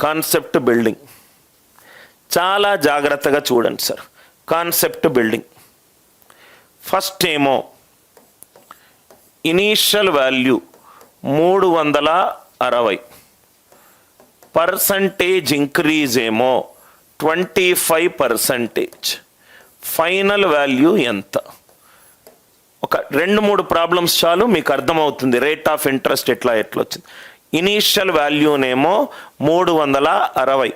Concept building. చాలా జాగ్రత్తగా చూడండి సార్. Concept building. ఫస్ట్ ఏమో ఇనీషియల్ వాల్యూ మూడు వందల అరవై. పర్సంటేజ్ ఇంక్రీజ్ ఏమో twenty five percentage. Final value ఎంత? ఒక రెండు మూడు ప్రాబ్లమ్స్ చాలు మీకు అర్థమవుతుంది. రేట్ ఆఫ్ ఇంట్రెస్ట్ ఎట్లా ఎట్లా వచ్చింది? ఇనీషియల్ వాల్యూనేమో మూడు వందల అరవై.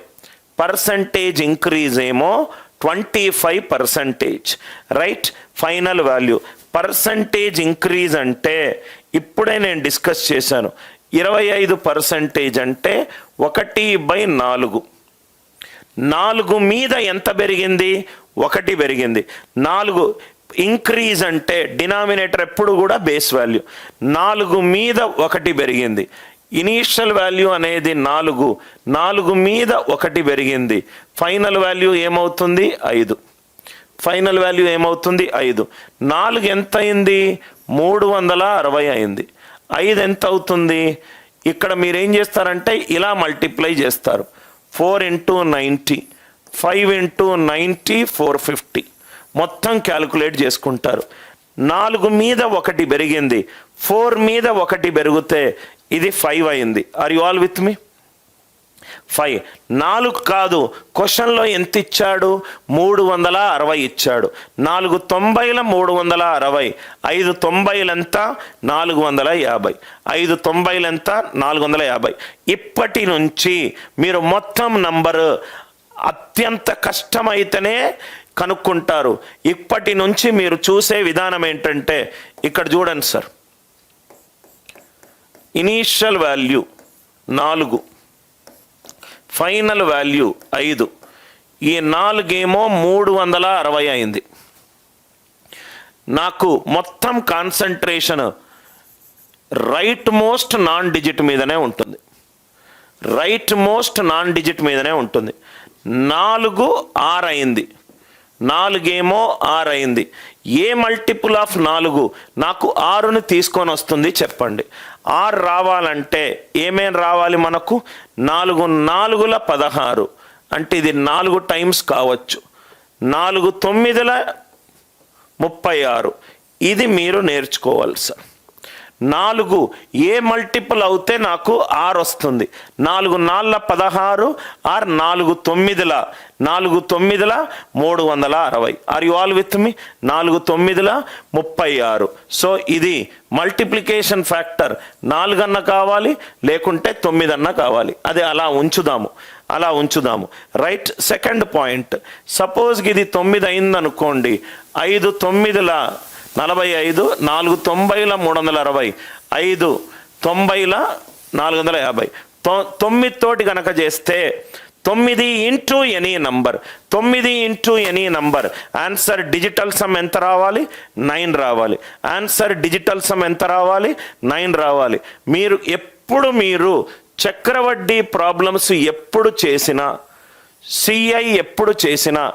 పర్సంటేజ్ ఇంక్రీజ్ ఏమో twenty five percentage. Right? Final value. Percentage increase అంటే ఇప్పుడే నేను డిస్కస్ చేశాను. ఇరవై ఐదు పర్సంటేజ్ అంటే ఒకటి బై నాలుగు. నాలుగు మీద ఎంత పెరిగింది? ఒకటి పెరిగింది. నాలుగు ఇంక్రీజ్ అంటే డినామినేటర్ ఎప్పుడు కూడా బేస్ వాల్యూ. నాలుగు మీద ఒకటి పెరిగింది. ఇనీషియల్ వాల్యూ అనేది నాలుగు. నాలుగు మీద ఒకటి పెరిగింది. ఫైనల్ వాల్యూ ఏమవుతుంది? ఐదు. ఫైనల్ వాల్యూ ఏమవుతుంది? ఐదు. నాలుగు ఎంత అయింది మూడు వందల అరవై అయింది. ఐదు ఎంత అవుతుంది ఇక్కడ మీరు ఏం చేస్తారంటే ఇలా మల్టిప్లై చేస్తారు. Four into ninety. Five into ninety four fifty. మొత్తం క్యాలిక్యులేట్ చేసుకుంటారు. నాలుగు మీద ఒకటి పెరిగింది. ఫోర్ మీద ఒకటి పెరిగితే ఇది ఫైవ్ అయింది. Are you all with me five నాలుగు కాదు. క్వశ్చన్లో ఎంత ఇచ్చాడు? మూడు వందల అరవై ఇచ్చాడు. నాలుగు తొంభైల మూడు వందల అరవై. ఐదు తొంభైలంతా నాలుగు వందల యాభై. ఐదు తొంభైలంతా నాలుగు వందల యాభై. ఇప్పటి నుంచి మీరు మొత్తం నంబరు అత్యంత కష్టమైతేనే కనుక్కుంటారు. ఇప్పటి నుంచి మీరు చూసే విధానం ఏంటంటే ఇక్కడ చూడండి సార్. ఇనీషియల్ వాల్యూ నాలుగు. ఫైనల్ వాల్యూ ఐదు. ఈ నాలుగేమో మూడు వందల అరవై అయింది. నాకు మొత్తం concentration right most non digit మీదనే ఉంటుంది. రైట్ మోస్ట్ నాన్ డిజిట్ మీదనే ఉంటుంది. నాలుగు ఆరు అయింది. నాలుగేమో ఆరు అయింది. ఏ మల్టిపుల్ ఆఫ్ నాలుగు? నాకు ఆరుని తీసుకొని వస్తుంది చెప్పండి. ఆరు రావాలంటే ఏమేం రావాలి మనకు? నాలుగు నాలుగుల పదహారు. అంటే ఇది నాలుగు టైమ్స్ కావచ్చు. నాలుగు తొమ్మిదిల ముప్పై ఆరు. ఇది మీరు నేర్చుకోవాలి సార్. నాలుగు ఏ మల్టిపుల్ అవుతే నాకు ఆరు వస్తుంది. నాలుగు నాళ్ళ పదహారు ఆర్ నాలుగు తొమ్మిదిల. నాలుగు తొమ్మిదిల మూడు వందల అరవై. Are you all with me నాలుగు తొమ్మిదిల ముప్పై ఆరు. సో ఇది మల్టిప్లికేషన్ ఫ్యాక్టర్ నాలుగన్న కావాలి లేకుంటే తొమ్మిదన్న కావాలి. అది అలా ఉంచుదాము. అలా ఉంచుదాము. రైట్ సెకండ్ పాయింట్ సపోజ్ ఇది తొమ్మిది అయిందనుకోండి. ఐదు తొమ్మిదిల నలభై ఐదు నాలుగు తొంభైల మూడు వందల అరవై ఐదు తొంభైల నాలుగు వందల యాభై. తొ- తొమ్మిది తోటి కనుక చేస్తే తొమ్మిది ఇంటూ ఎనీ నంబర్ తొమ్మిది into any number. Answer digital sum ఎంత రావాలి? నైన్ రావాలి. ఆన్సర్ డిజిటల్ సమ్ ఎంత రావాలి? నైన్ రావాలి. మీరు ఎప్పుడు మీరు చక్రవడ్డీ ప్రాబ్లమ్స్ ఎప్పుడు చేసినా సిఐ ఎప్పుడు చేసినా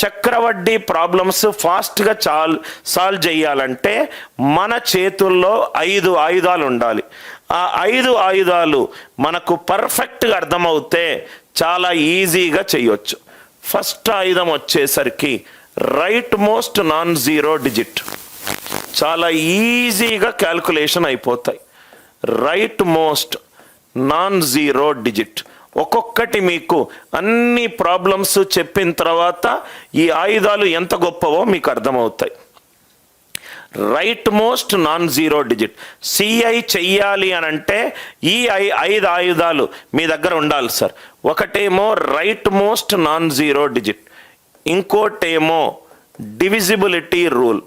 చక్రవడ్డీ ప్రాబ్లమ్స్ ఫాస్ట్గా చాల్ సాల్వ్ చేయాలంటే మన చేతుల్లో ఐదు ఆయుధాలు ఉండాలి. ఆ ఐదు ఆయుధాలు మనకు పర్ఫెక్ట్గా అర్థమవుతే చాలా ఈజీగా చేయొచ్చు. ఫస్ట్ ఆయుధం వచ్చేసరికి right most non zero digit చాలా ఈజీగా క్యాల్కులేషన్ అయిపోతాయి. Right most non zero digit ఒక్కొక్కటి మీకు అన్ని ప్రాబ్లమ్స్ చెప్పిన తర్వాత ఈ ఆయుధాలు ఎంత గొప్పవో మీకు అర్థమవుతాయి. Right most non zero digit CI చెయ్యాలి అని అంటే ఈ ఐ ఐదు ఆయుధాలు మీ దగ్గర ఉండాలి సార్. ఒకటేమో right most non zero digit ఇంకోటేమో డివిజిబిలిటీ రూల్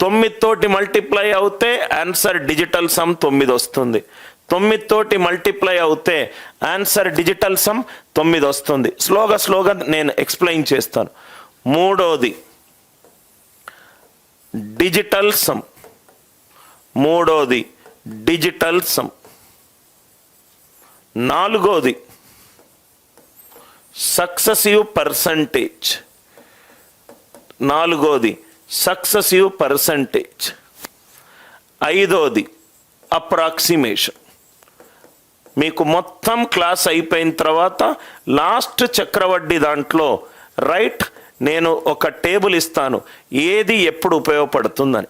తొమ్మిదితోటి మల్టిప్లై అవుతే ఆన్సర్ డిజిటల్ సమ్ తొమ్మిది వస్తుంది. తొమ్మిది తోటి మల్టిప్లై అవుతే ఆన్సర్ డిజిటల్ సమ్ తొమ్మిది వస్తుంది. స్లోగా స్లోగా నేను ఎక్స్ప్లెయిన్ చేస్తాను. మూడోది డిజిటల్ సమ్ మూడోది డిజిటల్ సమ్ నాలుగోది సక్సెసివ్ పర్సంటేజ్ నాలుగోది సక్సెసివ్ పర్సంటేజ్ ఐదోది అప్రాక్సిమేషన్ మీకు మొత్తం క్లాస్ అయిపోయిన తర్వాత లాస్ట్ చక్రవడ్డీ దాంట్లో రైట్ నేను ఒక టేబుల్ ఇస్తాను. ఏది ఎప్పుడు ఉపయోగపడుతుందని.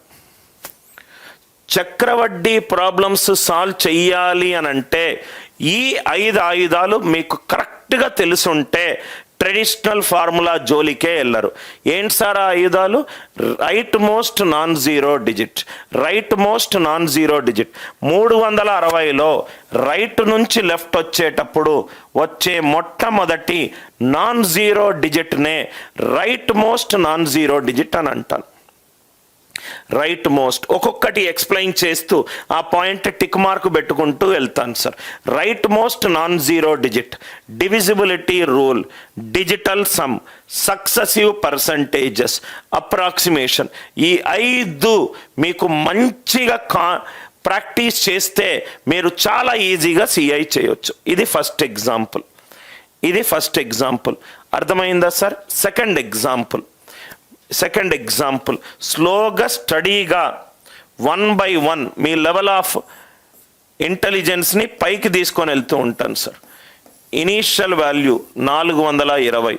చక్రవడ్డీ ప్రాబ్లమ్స్ సాల్వ్ చెయ్యాలి అని అంటే ఈ ఐదు ఆయుధాలు మీకు కరెక్ట్గా తెలుసుంటే ట్రెడిషనల్ ఫార్ములా జోలికే వెళ్ళరు ఏంటి సార్ ఆ ఆయుధాలు? Right most non zero digit. Right most non zero digit. మూడు వందల అరవైలో రైట్ నుంచి లెఫ్ట్ వచ్చేటప్పుడు వచ్చే మొట్టమొదటి non zero డిజిట్నే right most non zero digit అని అంటాను రైట్ మోస్ట్ ఒక్కొక్కటి ఎక్స్ప్లెయిన్ చేస్తూ ఆ పాయింట్ టిక్ మార్క్ పెట్టుకుంటూ వెళ్తాను sir right most non zero digit divisibility rule digital sum successive percentages approximation ఈ ఐదు మీకు మంచిగా కా ప్రాక్టీస్ చేస్తే మీరు చాలా ఈజీగా సిఐ చేయొచ్చు. ఇది ఫస్ట్ ఎగ్జాంపుల్ ఇది ఫస్ట్ ఎగ్జాంపుల్ అర్థమైందా sir second example second example స్లోగా స్టడీగా వన్ బై వన్ మీ లెవెల్ ఆఫ్ ఇంటెలిజెన్స్ని పైకి తీసుకొని వెళ్తూ ఉంటాను సార్ ఇనీషియల్ వాల్యూ నాలుగు వందల ఇరవై.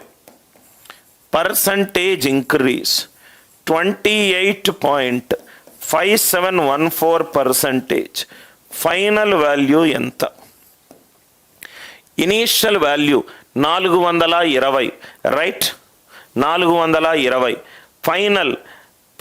Percentage increase twenty eight point five seven one four percentage final value ఎంత? ఇనీషియల్ వాల్యూ నాలుగు వందల ఇరవై. రైట్ నాలుగు వందల ఇరవై. Final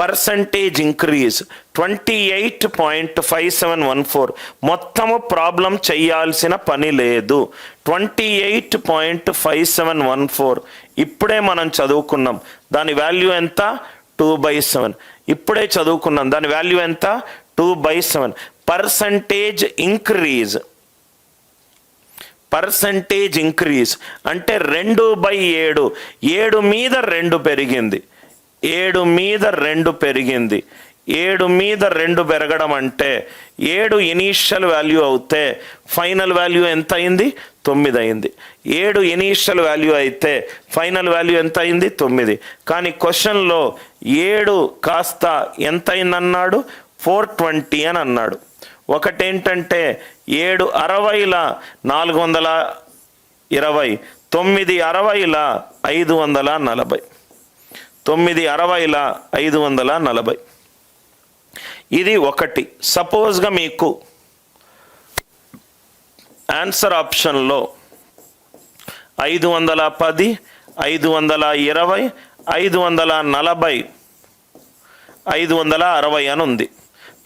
percentage increase twenty eight point five seven one four. మొత్తము ప్రాబ్లం చేయాల్సిన పని లేదు. Twenty eight point five seven one four. ఇప్పుడే మనం చదువుకున్నాం. దాని వాల్యూ ఎంత? Two by seven. ఇప్పుడే చదువుకున్నాం. దాని వాల్యూ ఎంత? Two by seven. Percentage increase. Percentage increase. అంటే రెండు బై ఏడు. ఏడు మీద రెండు పెరిగింది. ఏడు మీద రెండు పెరిగింది. ఏడు మీద రెండు పెరగడం అంటే ఏడు ఇనీషియల్ వాల్యూ అవుతే ఫైనల్ వాల్యూ ఎంత అయింది? తొమ్మిది అయింది. ఏడు ఇనీషియల్ వాల్యూ అయితే ఫైనల్ వాల్యూ ఎంత అయింది? తొమ్మిది. కానీ క్వశ్చన్లో ఏడు కాస్త ఎంత అయిందన్నాడు? ఫోర్ ట్వంటీ అని అన్నాడు. ఒకటేంటంటే ఏడు అరవైల నాలుగు వందల ఇరవై తొమ్మిది అరవైల ఐదు వందల నలభై. తొమ్మిది అరవైల ఐదు వందల నలభై. ఇది ఒకటి. సపోజ్గా మీకు ఆన్సర్ ఆప్షన్లో ఐదు వందల పది ఐదు వందల ఇరవై ఐదు వందల నలభై ఐదు వందల అరవై అని ఉంది.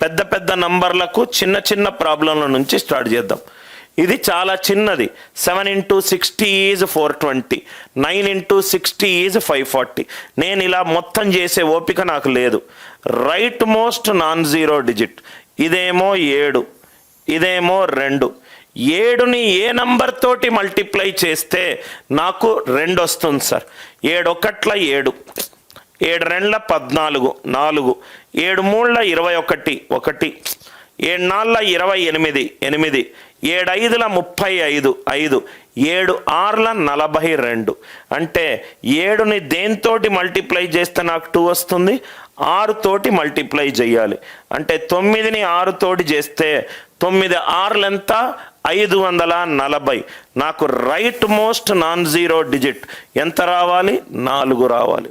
పెద్ద పెద్ద నంబర్లకు చిన్న చిన్న ప్రాబ్లంల నుంచి స్టార్ట్ చేద్దాం. ఇది చాలా చిన్నది. Seven into sixty is four twenty nine into sixty is five forty నేను ఇలా మొత్తం చేసే ఓపిక నాకు లేదు. Right most non zero digit ఇదేమో ఏడు. ఇదేమో రెండు. ఏడుని ఏ నంబర్ తోటి మల్టిప్లై చేస్తే నాకు రెండు వస్తుంది సార్. ఏడొకట్ల ఏడు. ఏడు రెండ్ల పద్నాలుగు. నాలుగు. ఏడు మూడుల ఇరవై ఒకటి. ఒకటి. ఏడు ఇరవై ఎనిమిది ఎనిమిది ఏడు ఐదుల ముప్పై ఐదు ఐదు ఏడు ఆరుల నలభై రెండు. అంటే ఏడుని దేంతోటి మల్టిప్లై చేస్తే నాకు టూ వస్తుంది? ఆరు తోటి మల్టిప్లై చేయాలి. అంటే తొమ్మిదిని ఆరు తోటి చేస్తే తొమ్మిది ఆరులు ఎంత? ఐదు వందల నలభై. నాకు right most non zero digit. ఎంత రావాలి? నాలుగు రావాలి.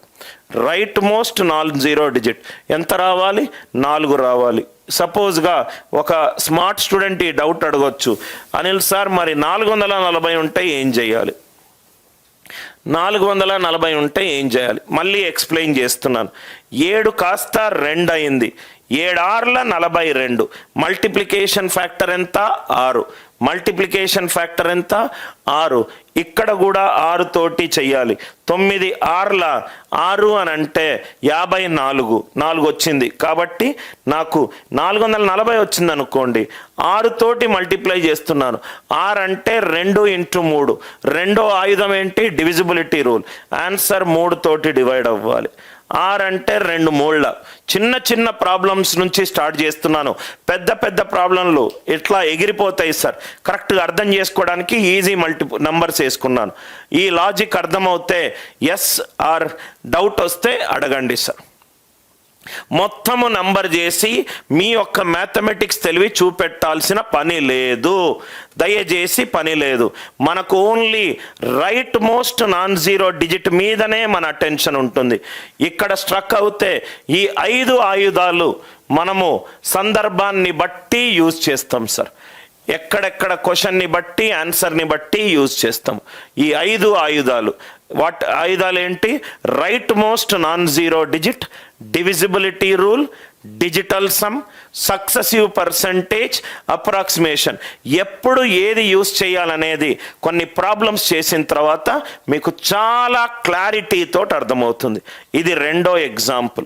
Right most non zero digit. ఎంత రావాలి? నాలుగు రావాలి. సపోజ్గా ఒక స్మార్ట్ స్టూడెంట్ ఈ డౌట్ అడగొచ్చు. అనిల్ సార్ మరి నాలుగు వందల నలభై ఉంటే ఏం చేయాలి? నాలుగు వందల నలభై ఉంటే ఏం చేయాలి? మళ్ళీ ఎక్స్ప్లెయిన్ చేస్తున్నాను. ఏడు కాస్త రెండు అయింది. ఏడార్ల నలభై రెండు. మల్టిప్లికేషన్ ఫ్యాక్టర్ ఎంత? ఆరు. మల్టిప్లికేషన్ ఫ్యాక్టర్ ఎంత? ఆరు. ఇక్కడ కూడా ఆరు తోటి చెయ్యాలి. తొమ్మిది ఆర్ల ఆరు అని అంటే యాభై నాలుగు. నాలుగు వచ్చింది. కాబట్టి నాకు నాలుగు వందల నలభై వచ్చింది అనుకోండి ఆరు తోటి మల్టిప్లై చేస్తున్నాను. ఆరు అంటే రెండు ఇంటూ మూడు. రెండో ఆయుధం ఏంటి? Divisibility rule. ఆన్సర్ మూడు తోటి డివైడ్ అవ్వాలి. ఆర్ అంటే రెండు మూళ్ళ. చిన్న చిన్న ప్రాబ్లమ్స్ నుంచి స్టార్ట్ చేస్తున్నాను. పెద్ద పెద్ద ప్రాబ్లంలు ఇట్లా ఎగిరిపోతాయి సార్? కరెక్ట్గా అర్థం చేసుకోవడానికి ఈజీ మల్టి నంబర్స్ వేసుకున్నాను. ఈ లాజిక్ అర్థమవుతే ఎస్ ఆర్ డౌట్ వస్తే అడగండి సార్. మొత్తము నంబర్ చేసి మీ యొక్క మ్యాథమెటిక్స్ తెలివి చూపెట్టాల్సిన పని లేదు. దయచేసి పని లేదు. మనకు only right most non zero digit మీదనే మన అటెన్షన్ ఉంటుంది. ఇక్కడ స్ట్రక్ అవుతే ఈ ఐదు ఆయుధాలు మనము సందర్భాన్ని బట్టి యూజ్ చేస్తాం సార్. ఎక్కడెక్కడ క్వశ్చన్ని బట్టి ఆన్సర్ని బట్టి యూజ్ చేస్తాం. ఈ ఐదు ఆయుధాలు. వాట్ ఆయుధాలు ఏంటి? Right most non zero digit divisibility rule digital sum successive percentage approximation ఎప్పుడు ఏది యూస్ చేయాలనేది కొన్ని ప్రాబ్లమ్స్ చేసిన తర్వాత మీకు చాలా క్లారిటీతో అర్థమవుతుంది. ఇది రెండో ఎగ్జాంపుల్